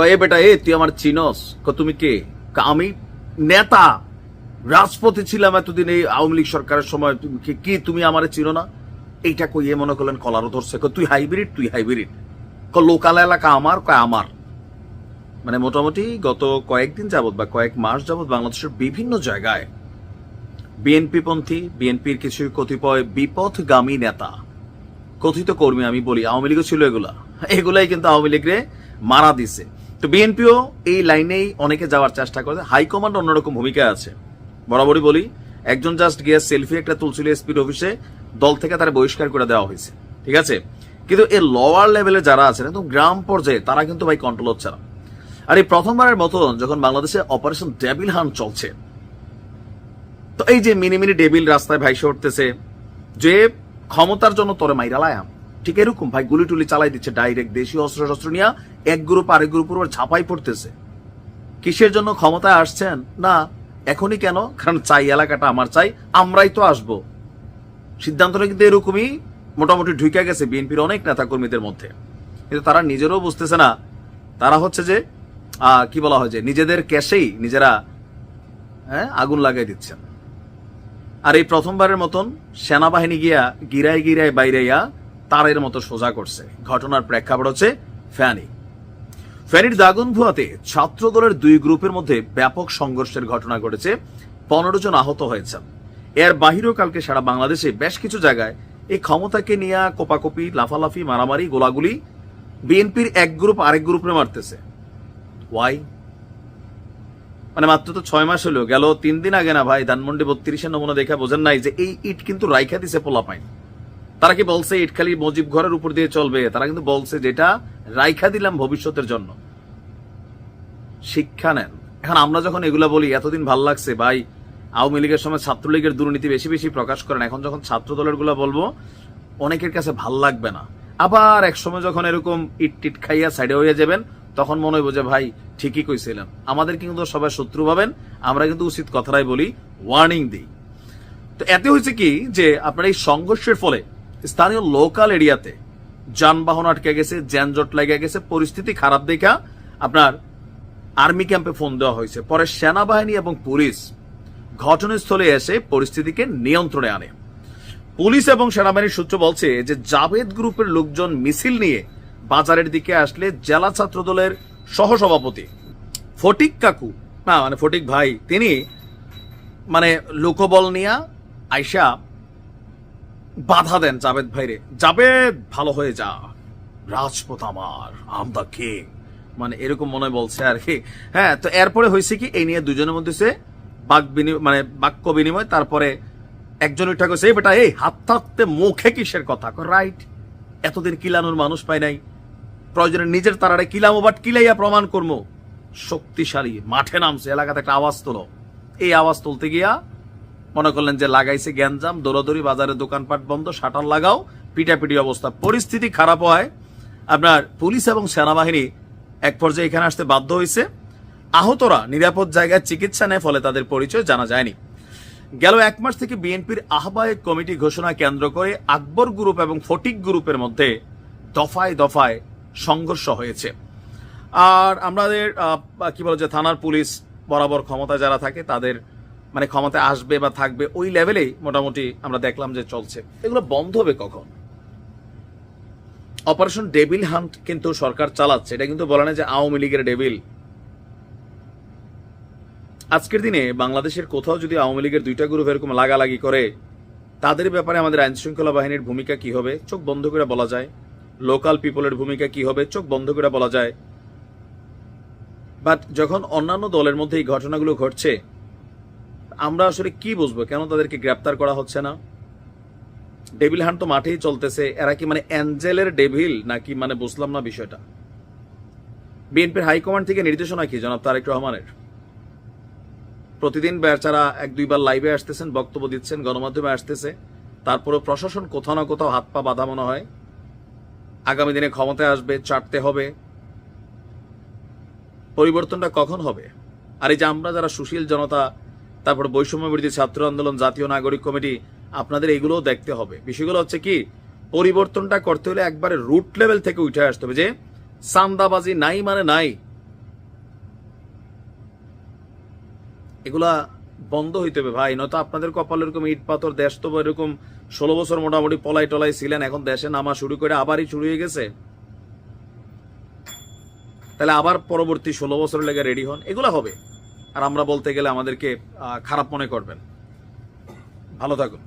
কয়ে বেটা, এ, তুই আমার চিনস। তুমি কে? আমি নেতা। রাজপথে ছিলাম এতদিন এই আওয়ামী লীগ সরকারের সময়। কি- তুমি আমারে চিনো না? এইটা কইয়ে মনে করলেন কলারও ধরছে। তুই হাইব্রিড তুই হাইব্রিড। ক লোকাল এলাকা আমার, কয়, আমার। মানে মোটামুটি গত কয়েকদিন যাবৎ বা কয়েক মাস যাবৎ বাংলাদেশের বিভিন্ন জায়গায় বিএনপি পন্থী বিএনপির কিছু কতিপয় বিপথগামী নেতা, কথিত কর্মী, আমি বলি, আওয়ামী লীগও ছিল এগুলা। এগুলাই কিন্তু আওয়ামী লীগরে মারা দিছে। তো বিএনপিও এই লাইনেই অনেকে যাওয়ার চেষ্টা করে। হাইকমান্ড অন্যরকম ভূমিকা আছে। বরাবরই বলি, একজন জাস্ট গিয়ে সেলফি একটা তুলছিল এসপির অফিসে দল থেকে তারা বহিষ্কার করে দেওয়া হয়েছে। ঠিক আছে? কিন্তু এই লোয়ার লেভেলে যারা আছেন, একদম গ্রাম পর্যায়ে, তারা কিন্তু ভাই কন্ট্রোল হচ্ছে না। আর এই প্রথমবারের মতন যখন বাংলাদেশে অপারেশন ডেবিল হান চলছে, তো এই যে মিনি মিনি ডেবিল রাস্তায় ভাইসে উঠতেছে, যে ক্ষমতার জন্য তোরে মাইরা লায়াম ঠিক এরকম ভাই গুলি টুলি চালাই দিচ্ছে ডাইরেক্ট দেশীয় অস্ত্র শস্ত্র নিয়ে এক গ্রুপ আরেক গ্রুপের উপর ঝাঁপাই পড়তেছে। কিসের জন্য ক্ষমতায় আসছেন? না, এখনই কেন? কারণ চাই, এলাকাটা আমার চাই, আমরাই তো আসব। সিদ্ধান্তটা কিন্তু এরকমই মোটামুটি ঢুকে গেছে বিএনপির অনেক নেতা কর্মীদের মধ্যে। কিন্তু তারা নিজেরও বুঝতেছে না। তারা হচ্ছে যে কি বলা হয় যে, নিজেদের ক্যাশেই নিজেরা হ্যাঁ আগুন লাগাই দিচ্ছেন। আর এই প্রথমবারের মতন সেনাবাহিনী গিয়া গিরায় গিরায় বাইরাইয়া তারের মতো সোজা করছে। ঘটনার প্রেক্ষাপট হচ্ছে ফ্যানি ফ্যানির দাগনভুয়াতে ছাত্র দলের দুই গ্রুপের মধ্যে ব্যাপক সংঘর্ষের ঘটনা ঘটেছে। পনেরো জন আহত হয়েছেন। এর বাহিরেও কালকে সারা বাংলাদেশে বেশ কিছু জায়গায় এই ক্ষমতাকে নিয়ে কোপাকপি, লাফালাফি, মারামারি, গোলাগুলি বিএনপির এক গ্রুপ আরেক গ্রুপে মারতেছে। ওয়াই মানে মাত্র তো ছয় মাস হলো, গেল তিন দিন আগে না ভাই, ধানমন্ডি বত্রিশের নমুনা দেখা বোঝেন নাই যে এই ইট কিন্তু রাইখা দিছে পোলা পাইন তারা কি বলছে ইট খালি মজিব ঘরের উপর দিয়ে চলবে? তারা কিন্তু বলছে যেটা রাইখা দিলাম ভবিষ্যতের জন্য। শিক্ষা নেন। এখন আমরা যখন এগুলা বলি, এতদিন ভালো লাগছে, ভাই, আওয়ামী লীগের সময় ছাত্রলীগের দুর্নীতি বেশি বেশি প্রকাশ করেন। এখন যখন ছাত্র দলেরগুলা বলব, অনেকের কাছে ভালো লাগবে না। আবার এক সময় যখন এরকম ইট টিট খাইয়া সাইডে হয়ে যাবেন, তখন মনে হইব যে, ভাই, ঠিকই কইছিলেন। আমাদের কিন্তু সবাই শত্রু ভাবেন, আমরা কিন্তু উচিত কথাটাই বলি ওয়ার্নিং দিই। তো এতে হয়েছে কি, যে আপনার এই সংঘর্ষের ফলে স্থানীয় লোকাল এরিয়াতে যানবাহন আটকে গেছে, যানজট লেগে গেছে, পরিস্থিতি খারাপ দেখা আপনার আর্মি ক্যাম্পে ফোন দেওয়া হয়েছে। পরে সেনাবাহিনী এবং পুলিশ ঘটনাস্থলে এসে পরিস্থিতিকে নিয়ন্ত্রণে আনে। পুলিশ এবং সেনাবাহিনীর সূত্র বলছে যে জাভেদ গ্রুপের লোকজন মিছিল নিয়ে বাজারের দিকে আসলে জেলা ছাত্র দলের সহসভাপতি ফটিক কাকু, না মানে ফটিক ভাই, তিনি মানে লোকবল নিয়া আইসা বাধা দেন জাভেদ ভাইরে। জাভেদ, ভালো হয়ে যা। রাজপথ আমার আম দ্য কিং মানে এরকম মনে বলছে আর কি। হ্যাঁ তো এরপরে হয়েছে কি, এই নিয়ে দুজনের মধ্যে সে বাক বিনিময় মানে বাক্য বিনিময়, তারপরে একজন উঠা কইছে বেটা, এই হাত থাকতে মুখে কিসের কথা? রাইট এতদিন কিলানোর মানুষ পাই নাই। প্রয়োজনে নিজের তারারে কিলামো বাট কিলাইয়া প্রমাণ করব শক্তিশালী, মাঠে নামছে। এলাকাতে একটা আওয়াজ তোলো। এই আওয়াজ তুলতে গিয়া মনে করলেন যে লাগাইছে গ্যাঞ্জাম দৌড়াদৌড়ি বাজারে দোকানপাট বন্ধ, শাটার লাগাও, পিটাপিটি অবস্থা। পরিস্থিতি খারাপ হয় আপনার পুলিশ এবং সেনাবাহিনী এক পর্যায়ে এখানে আসতে বাধ্য হয়েছে। আহতরা নিরাপদ জায়গায় চিকিৎসা নেয়, ফলে তাদের পরিচয় জানা যায়নি। গেল এক মাস থেকে বিএনপির আহ্বায়ক কমিটি ঘোষণা কেন্দ্র করে আকবর গ্রুপ এবং ফটিক গ্রুপের মধ্যে দফায় দফায় সংঘর্ষ হয়েছে। আর আমাদের কি বলে যে থানার পুলিশ বরাবর ক্ষমতায় যারা থাকে, তাদের মানে ক্ষমতায় আসবে বা থাকবে, ওই লেভেলেই মোটামুটি আমরা দেখলাম যে চলছে। এগুলো বন্ধ হবে কখন? অপারেশন ডেবিল হান্ট কিন্তু সরকার চালাচ্ছে। এটা কিন্তু বলে না যে আওয়ামী লীগের ডেবিল আজকের দিনে বাংলাদেশের কোথাও যদি আওয়ামী লীগের দুইটা গ্রুপ এরকম লাগালাগি করে, তাদের ব্যাপারে আমাদের আইন শৃঙ্খলা বাহিনীর ভূমিকা কি হবে? চোখ বন্ধ করে বলা যায়। লোকাল পিপলের ভূমিকা কি হবে? চোখ বন্ধ করে বলা যায়। বাট যখন অন্যান্য দলের মধ্যে এই ঘটনাগুলো ঘটছে আমরা আসলে কি বুঝব? কেন তাদেরকে গ্রেপ্তার করা হচ্ছে না? ডেভিল হান্ট তো মাঠেই চলতেছে। এরা কি মানে অ্যাঞ্জেলের ডেভিল নাকি মানে বুঝলাম না বিষয়টা? বিএনপির হাইকমান্ড থেকে নির্দেশনা কি, জনাব তারেক রহমানের? প্রতিদিন বেচারা এক দুইবার লাইভে আসতেছেন, বক্তব্য দিচ্ছেন, গণমাধ্যমে আসতেছে তারপরে প্রশাসন কোথাও না কোথাও হাত পা বাঁধা মনে হয়। আগামী দিনে ক্ষমতায় আসবে, চাটতে হবে। পরিবর্তনটা কখন হবে? আর এই যে আমরা যারা সুশীল জনতা তারপর বৈষম্য বিরোধী ছাত্র আন্দোলন, জাতীয় নাগরিক কমিটি, আপনাদের এগুলোও দেখতে হবে। বিষয়গুলো হচ্ছে কি, পরিবর্তনটা করতে হলে একবারে রুট লেভেল থেকে উঠে আসতে হবে যে, সান্দাবাজি নাই মানে নাই। এগুলা বন্ধ হইতে হবে ভাই, নয়তো আপনাদের কপাল এরকম ইট পাথর, দেশ তো এরকম ষোলো বছর মোটামুটি পলাই টলাই ছিলেন, এখন দেশে নামা শুরু করে আবারই শুরু হয়ে গেছে। তাহলে আবার পরবর্তী ষোলো বছর লেগে রেডি হন, এগুলো হবে। আর আমরা বলতে গেলে আমাদেরকে খারাপ মনে করবেন। ভালো থাকুন।